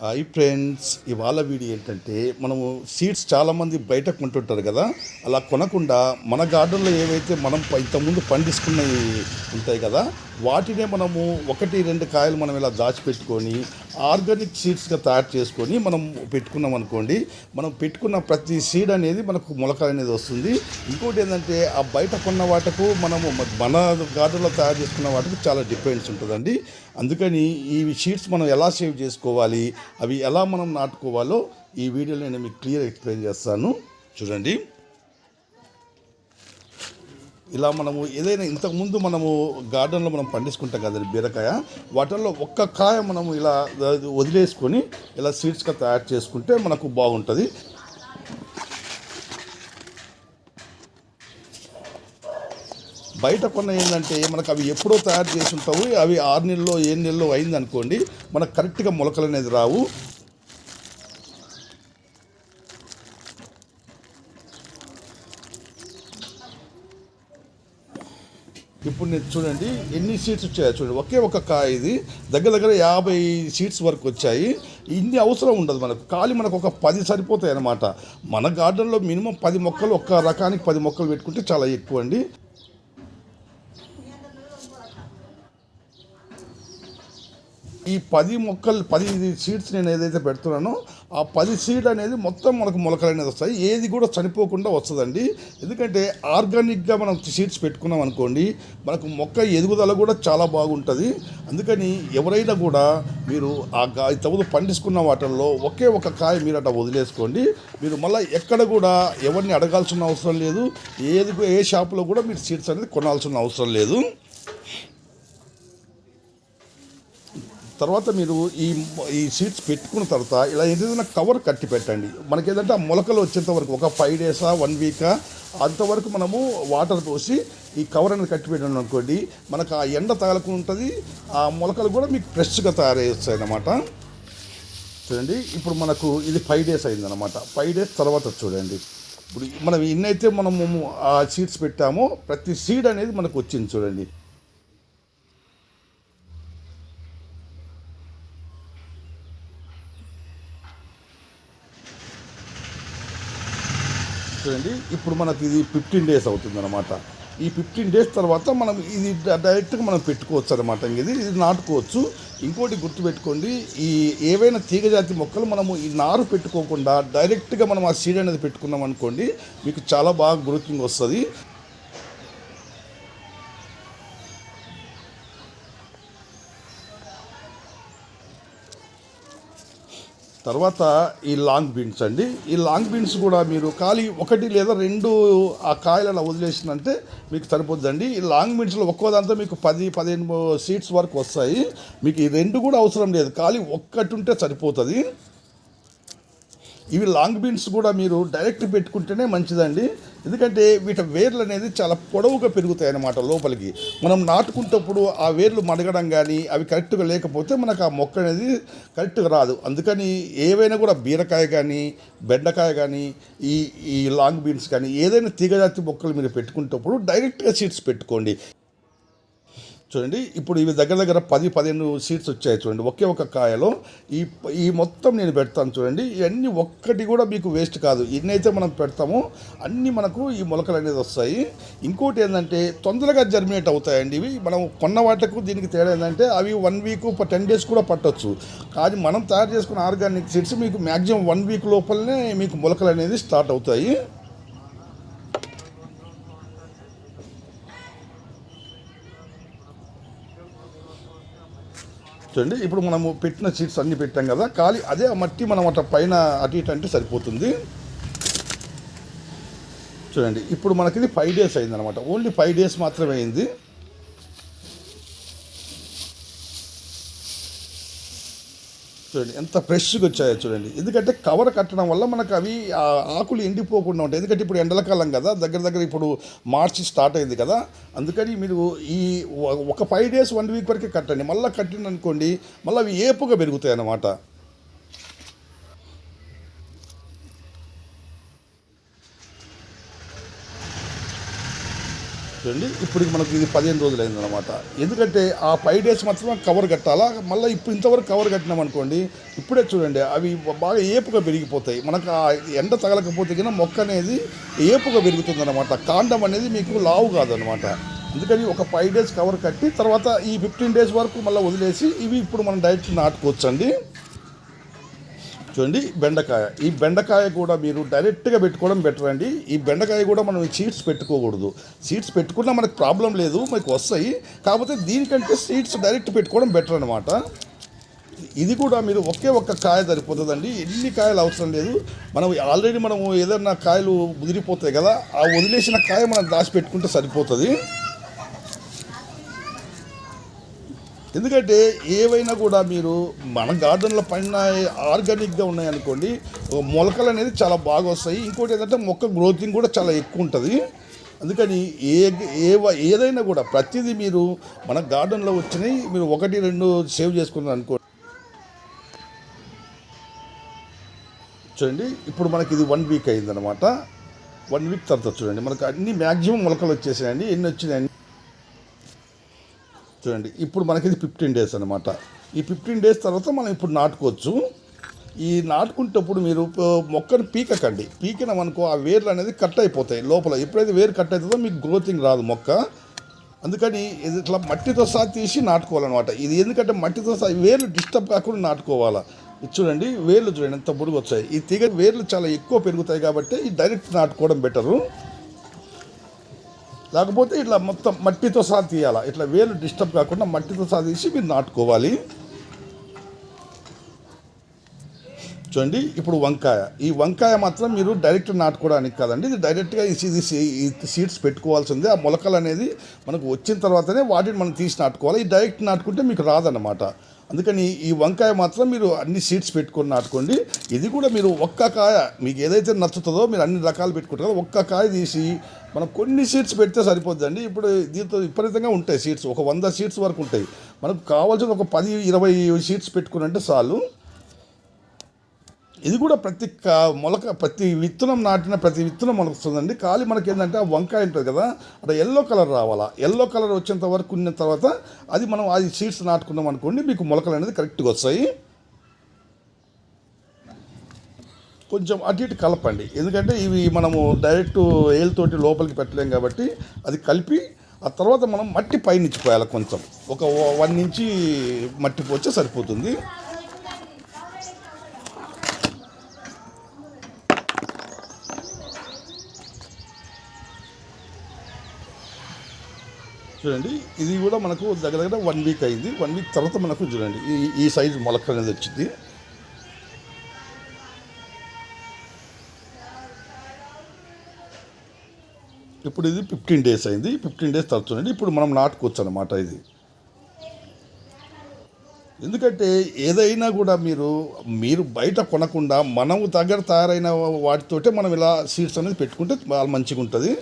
Hi friends ఇవాళ video ఏంటంటే మనము సీడ్స్ చాలామంది బయట కొంటుంటారు కదా అలా కొనకుండా మన గార్డెన్లో ఏవైతే మనం ఇంతకుముందు పండిస్తున్నవి ఉంటాయి కదా వాటినే మనము ఒకటి రెండు కాయలు మనం ఇలా దాచిపెట్టుకొని ఆర్గానిక్ సీడ్స్గా తయారు చేసుకొని మనం పెట్టుకున్నాం అనుకోండి మనం పెట్టుకున్న ప్రతి సీడ్ అనేది మనకు మొలక అనేది వస్తుంది. ఇంకోటి ఏంటంటే ఆ బయట కొన్న వాటకు మనము మన గార్డెన్లో తయారు చేసుకున్న వాటికి చాలా డిఫరెన్స్ ఉంటుందండి. అందుకని ఈ సీడ్స్ మనం ఎలా సేవ్ చేసుకోవాలి అవి ఎలా మనం నాటుకోవాలో ఈ వీడియోలో నేను మీకు క్లియర్ ఎక్స్ప్లెయిన్ చేస్తాను. చూడండి. ఇలా మనము ఏదైనా ఇంతకుముందు మనము గార్డెన్లో మనం పండించుకుంటాం కదండి బీరకాయ. వాటిల్లో ఒక్క కాయ మనము ఇలా వదిలేసుకొని ఇలా సీడ్స్గా తయారు చేసుకుంటే మనకు బాగుంటుంది. బయట కొన్న ఏంటంటే మనకు అవి ఎప్పుడో తయారు చేసి ఉంటావు అవి ఆరు నెలల్లో ఏడు నెలలో అయింది అనుకోండి మనకు కరెక్ట్గా మొలకలు అనేది రావు. ఇప్పుడు చూడండి ఎన్ని సీట్స్ వచ్చాయో చూడండి. ఒకే ఒక కాయ ఇది. దగ్గర దగ్గర యాభై సీట్స్ వరకు వచ్చాయి. ఇన్ని అవసరం ఉండదు మనకు. ఖాళీ మనకు ఒక పది సరిపోతాయి అన్నమాట. మన గార్డెన్లో మినిమం పది మొక్కలు ఒక్క రకానికి పది మొక్కలు పెట్టుకుంటే చాలా ఎక్కువ అండి. ఈ పది మొక్కలు పది సీడ్స్ నేను ఏదైతే పెడుతున్నానో ఆ పది సీడ్ అనేది మొత్తం మనకు మొలకలు అనేది వస్తాయి. ఏది కూడా చనిపోకుండా వస్తుందండి. ఎందుకంటే ఆర్గానిక్గా మనం సీడ్స్ పెట్టుకున్నాం అనుకోండి మనకు మొక్క ఎదుగుదల కూడా చాలా బాగుంటుంది. అందుకని ఎవరైనా కూడా మీరు ఆ గా పండించుకున్న వాటిల్లో ఒకే ఒక కాయ మీరు అట్లా వదిలేసుకోండి. మీరు మళ్ళీ ఎక్కడ కూడా ఎవరిని అడగాల్సిన అవసరం లేదు. ఏది ఏ షాపులో కూడా మీరు సీడ్స్ అనేది కొనాల్సిన అవసరం లేదు. తర్వాత మీరు ఈ ఈ సీడ్స్ పెట్టుకున్న తర్వాత ఇలా ఏదైనా కవర్ కట్టి పెట్టండి. మనకి ఏంటంటే ఆ మొలకలు వచ్చేంత వరకు ఒక ఫైవ్ డేసా వన్ వీకా అంతవరకు మనము వాటర్ పోసి ఈ కవర్ అనేది కట్టి పెట్టాను అనుకోండి మనకు ఆ ఎండ తగలకు ఉంటుంది ఆ మొలకలు కూడా మీకు ఫ్రెష్గా తయారై వస్తాయి అన్నమాట చూడండి ఇప్పుడు మనకు ఇది ఫైవ్ డేస్ అయిందన్నమాట. ఫైవ్ డేస్ తర్వాత చూడండి. ఇప్పుడు మనం ఎన్నైతే మనము ఆ సీడ్స్ పెట్టామో ప్రతి సీడ్ అనేది మనకు వచ్చింది చూడండి. చూడండి ఇప్పుడు మనకి ఇది ఫిఫ్టీన్ డేస్ అవుతుంది అనమాట ఈ ఫిఫ్టీన్ డేస్ తర్వాత మనం ఇది డైరెక్ట్గా మనం పెట్టుకోవచ్చు అనమాట ఇది ఇది నాటుకోవచ్చు. ఇంకోటి గుర్తుపెట్టుకోండి ఈ ఏవైనా తీగజాతి మొక్కలు మనము ఈ నారు పెట్టుకోకుండా డైరెక్ట్గా మనం ఆ సీడ్ అనేది పెట్టుకున్నాం అనుకోండి మీకు చాలా బాగా గ్రోతింగ్ వస్తుంది. తర్వాత ఈ లాంగ్ బీన్స్ అండి. ఈ లాంగ్ బీన్స్ కూడా మీరు ఖాళీ ఒకటి లేదా రెండు ఆ కాయలు అలా వదిలేసిందంటే మీకు సరిపోద్దండి. ఈ లాంగ్ బీన్స్లో ఒక్కో దాంతో మీకు పది పదిహేను సీట్స్ వరకు వస్తాయి. మీకు ఈ రెండు కూడా అవసరం లేదు. ఖాళీ ఒక్కటి ఉంటే సరిపోతుంది. ఇవి లాంగ్ బీన్స్ కూడా మీరు డైరెక్ట్ పెట్టుకుంటేనే మంచిదండి. ఎందుకంటే వీటి వేర్లు అనేది చాలా పొడవుగా పెరుగుతాయి అన్నమాట లోపలికి. మనం నాటుకుంటప్పుడు ఆ వేర్లు మడగడం కానీ అవి కరెక్ట్గా లేకపోతే మనకు ఆ మొక్క అనేది కరెక్ట్గా రాదు. అందుకని ఏవైనా కూడా బీరకాయ కానీ బెండకాయ కానీ ఈ ఈ లాంగ్ బీన్స్ కానీ ఏదైనా తీగజాతి మొక్కలు మీరు పెట్టుకునేటప్పుడు డైరెక్ట్గా సీడ్స్ పెట్టుకోండి. చూడండి ఇప్పుడు ఇవి దగ్గర దగ్గర పది పదిహేను సీట్స్ వచ్చాయి చూడండి ఒకే ఒక కాయలో. ఈ ఈ మొత్తం నేను పెడతాను చూడండి ఇవన్నీ ఒక్కటి కూడా మీకు వేస్ట్ కాదు. ఎన్నైతే మనం పెడతామో అన్నీ మనకు ఈ మొలకలు అనేది వస్తాయి. ఇంకోటి ఏంటంటే తొందరగా జర్మినేట్ అవుతాయండి ఇవి. మనం కొన్న వాటికు దీనికి తేడా ఏంటంటే అవి వన్ వీక్ టెన్ డేస్ కూడా పట్టవచ్చు కానీ మనం తయారు చేసుకున్న ఆర్గానిక్ సీడ్స్ మీకు మ్యాక్సిమం వన్ వీక్ లోపలనే మీకు మొలకలు అనేది స్టార్ట్ అవుతాయి. చూడండి ఇప్పుడు మనము పెట్టిన సీట్స్ అన్ని పెట్టాం కదా ఖాళీ అదే మట్టి మనం అట్లా పైన అటు ఇటు అంటే సరిపోతుంది. చూడండి ఇప్పుడు మనకి ఇది ఫైవ్ డేస్ అయిందనమాట ఓన్లీ ఫైవ్ డేస్ మాత్రమే అయింది. చూడండి ఎంత ఫ్రెష్గా వచ్చాయో చూడండి. ఎందుకంటే కవర్ కట్టడం వల్ల మనకు అవి ఆకులు ఎండిపోకుండా ఉంటాయి. ఎందుకంటే ఇప్పుడు ఎండలకాలం కదా దగ్గర దగ్గర ఇప్పుడు మార్చి స్టార్ట్ అయింది కదా. అందుకని మీరు ఈ ఒక ఫైవ్ డేస్ వన్ వీక్ వరకే కట్టండి. మళ్ళీ కట్టింది అనుకోండి మళ్ళీ అవి ఏపుగా పెరుగుతాయి అన్నమాట చూడండి ఇప్పుడు మనకి ఇది పదిహేను రోజులు అయింది అనమాట ఎందుకంటే ఆ ఫైవ్ డేస్ మాత్రం కవర్ కట్టాలా? మళ్ళీ ఇప్పుడు ఇంతవరకు కవర్ కట్టినాం అనుకోండి ఇప్పుడే చూడండి అవి బాగా ఏపుగా పెరిగిపోతాయి మనకు ఆ ఎండ తగలకపోతే కన్నా మొక్క అనేది ఏపుగా పెరుగుతుంది అనమాట కాండం అనేది మీకు లావు కాదనమాట అందుకని ఒక ఫైవ్ డేస్ కవర్ కట్టి తర్వాత ఈ ఫిఫ్టీన్ డేస్ వరకు మళ్ళీ వదిలేసి ఇవి ఇప్పుడు మనం డైరెక్ట్ నాటుకోవచ్చండి. చూడండి బెండకాయ. ఈ బెండకాయ కూడా మీరు డైరెక్ట్గా పెట్టుకోవడం బెటర్ అండి. ఈ బెండకాయ కూడా మనం సీడ్స్ పెట్టుకోకూడదు. సీడ్స్ పెట్టుకున్నా మనకు ప్రాబ్లం లేదు మనకు వస్తాయి. కాకపోతే దీనికంటే సీడ్స్ డైరెక్ట్ పెట్టుకోవడం బెటర్ అనమాట ఇది కూడా మీరు ఒకే ఒక్క కాయ సరిపోతుందండి. ఎన్ని కాయలు అవసరం లేదు. మనం ఆల్రెడీ మనము ఏదైనా కాయలు ముదిరిపోతాయి కదా ఆ వదిలేసిన కాయ మనం దాచిపెట్టుకుంటే సరిపోతుంది. ఎందుకంటే ఏవైనా కూడా మీరు మన గార్డెన్లో పైన ఆర్గానిక్గా ఉన్నాయనుకోండి మొలకలు అనేది చాలా బాగా వస్తాయి. ఇంకోటి ఏంటంటే మొక్క గ్రోతింగ్ కూడా చాలా ఎక్కువ ఉంటుంది. అందుకని ఏ ఏ ఏదైనా కూడా ప్రతిదీ మీరు మన గార్డెన్లో వచ్చినాయి మీరు ఒకటి రెండు సేవ్ చేసుకున్నారు అనుకో చూడండి ఇప్పుడు మనకి ఇది వన్ వీక్ అయిందనమాట వన్ వీక్ తర్వాత చూడండి మనకు అన్ని మ్యాక్సిమం మొలకలు వచ్చేసాయండి ఎన్ని వచ్చినాయండి చూడండి ఇప్పుడు మనకి ఇది ఫిఫ్టీన్ డేస్ అనమాట ఈ ఫిఫ్టీన్ డేస్ తర్వాత మనం ఇప్పుడు నాటుకోవచ్చు. ఈ నాటుకుంటప్పుడు మీరు మొక్కను పీకకండి. పీకినామనుకో ఆ వేర్లు అనేది కట్ అయిపోతాయి లోపల. ఎప్పుడైతే వేరు కట్ అవుతుందో మీకు గ్రోతింగ్ రాదు మొక్క. అందుకని ఇది ఇట్లా మట్టితో సహా తీసి నాటుకోవాలన్నమాట. ఇది ఎందుకంటే మట్టితో సహా వేర్లు డిస్టర్బ్ కాకుండా నాటుకోవాలా. ఇది చూడండి వేర్లు చూడండి ఎంత బుడుగు వచ్చాయి. ఈ తీగ వేర్లు చాలా ఎక్కువ పెరుగుతాయి కాబట్టి ఈ డైరెక్ట్ నాటుకోవడం బెటరు లేకపోతే ఇట్లా మొత్తం మట్టితో సహా తీయాలా? ఇట్లా వేలు డిస్టర్బ్ కాకుండా మట్టితో సహా తీసి మీరు నాటుకోవాలి. చూడండి ఇప్పుడు వంకాయ. ఈ వంకాయ మాత్రం మీరు డైరెక్ట్ నాటుకోవడానికి కాదండి ఇది డైరెక్ట్గా ఇది సీ- ఈ సీడ్స్ పెట్టుకోవాల్సిందే. ఆ మొలకలు అనేది మనకు వచ్చిన తర్వాతనే వాటిని మనం తీసి నాటుకోవాలి. ఈ డైరెక్ట్ నాటుకుంటే మీకు రాదన్నమాట. అందుకని ఈ వంకాయ మాత్రం మీరు అన్ని సీడ్స్ పెట్టుకొని నాటుకోండి. ఇది కూడా మీరు ఒక్క కాయ మీకు ఏదైతే నచ్చుతుందో మీరు అన్ని రకాలు పెట్టుకుంటారు కదా ఒక్క కాయ తీసి మనం కొన్ని సీట్స్ పెడితే సరిపోద్దండి. ఇప్పుడు దీంతో విపరీతంగా ఉంటాయి సీడ్స్ ఒక వంద సీట్స్ వరకు ఉంటాయి. మనకు కావాల్సిన ఒక పది ఇరవై సీట్స్ పెట్టుకున్నంటే చాలు. ఇది కూడా ప్రతి కా- మొలక ప్రతి విత్తనం నాటిన ప్రతి విత్తనం మొలకొస్తుందండి. ఖాళీ మనకి ఏంటంటే ఆ వంకాయ ఉంటుంది కదా అక్కడ ఎల్లో కలర్ రావాలా? ఎల్లో కలర్ వచ్చేంత వరకు ఉన్న తర్వాత అది మనం అది సీడ్స్ నాటుకున్నాం అనుకోండి మీకు మొలకలు అనేది కరెక్ట్గా వస్తాయి. కొంచెం అటు ఇటు కలపండి. ఎందుకంటే ఇవి మనము డైరెక్ట్ ఏళ్ళతోటి లోపలికి పెట్టలేం కాబట్టి అది కలిపి ఆ తర్వాత మనం మట్టి పైనుంచి పోయాలి కొంచెం. ఒక వన్ నుంచి మట్టి పోస్తే సరిపోతుంది. చూడండి ఇది కూడా మనకు దగ్గర దగ్గర వన్ వీక్ అయింది. వన్ వీక్ తర్వాత మనకు చూడండి ఈ ఈ సైజ్ మొలక అనేది వచ్చింది. ఇప్పుడు ఇది ఫిఫ్టీన్ డేస్ అయింది. ఫిఫ్టీన్ డేస్ తర్వాత చూడండి ఇప్పుడు మనం నాటుకోవచ్చు అనమాట ఇది. ఎందుకంటే ఏదైనా కూడా మీరు మీరు బయట కొనకుండా మనము దగ్గర తయారైన వాటితోటే మనం ఇలా సీడ్స్ అనేది పెట్టుకుంటే మంచిగా ఉంటుంది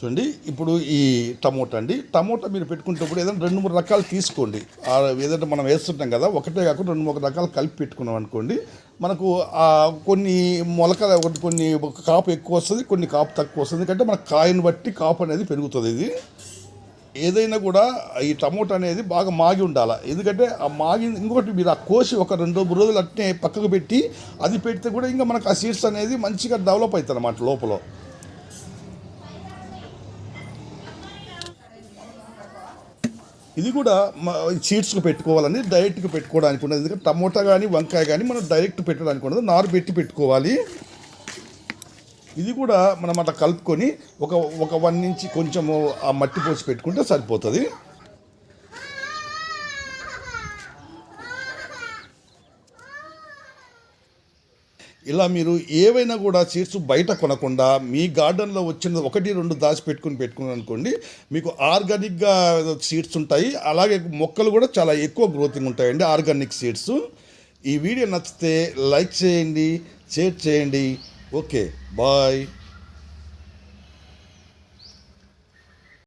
చూడండి. ఇప్పుడు ఈ టమోటా అండి. టమోటా మీరు పెట్టుకునేటప్పుడు ఏదైనా రెండు మూడు రకాలు తీసుకోండి. ఏదంటే మనం వేస్తుంటాం కదా ఒకటే కాకుండా రెండు మూడు రకాలు కలిపి పెట్టుకున్నాం అనుకోండి మనకు కొన్ని మొలకలు ఒకటి కొన్ని ఒక కాపు ఎక్కువ వస్తుంది కొన్ని కాపు తక్కువ వస్తుంది. ఎందుకంటే మన కాయను బట్టి కాపు అనేది పెరుగుతుంది ఇది. ఏదైనా కూడా ఈ టమోటా అనేది బాగా మాగి ఉండాలి? ఎందుకంటే ఆ మాగి ఇంకొకటి మీరు ఆ కోసి ఒక రెండు మూడు రోజులు అట్నే పక్కకు పెట్టి అది పెడితే కూడా ఇంకా మనకు ఆ సీడ్స్ అనేది మంచిగా డెవలప్ అవుతుంది అన్నమాట లోపల. ఇది కూడా సీడ్స్కి పెట్టుకోవాలని డైరెక్ట్గా పెట్టుకోవడానికి ఉండదు ఎందుకంటే టమోటా కానీ వంకాయ కానీ మనం డైరెక్ట్ పెట్టడానికి ఉండదు నారు పెట్టి పెట్టుకోవాలి. ఇది కూడా మనం అట్లా కలుపుకొని ఒక ఒక వన్ నుంచి కొంచెము ఆ మట్టి పోసి పెట్టుకుంటే సరిపోతుంది. ఇలా మీరు ఏవైనా కూడా సీడ్స్ బయట కొనకుండా మీ గార్డెన్లో వచ్చిన ఒకటి రెండు దాచి పెట్టుకుని పెట్టుకుని అనుకోండి మీకు ఆర్గానిక్గా సీడ్స్ ఉంటాయి. అలాగే మొక్కలు కూడా చాలా ఎక్కువ గ్రోతింగ్ ఉంటాయండి ఆర్గానిక్ సీడ్స్. ఈ వీడియో నచ్చితే లైక్ చేయండి షేర్ చేయండి. Okay bye.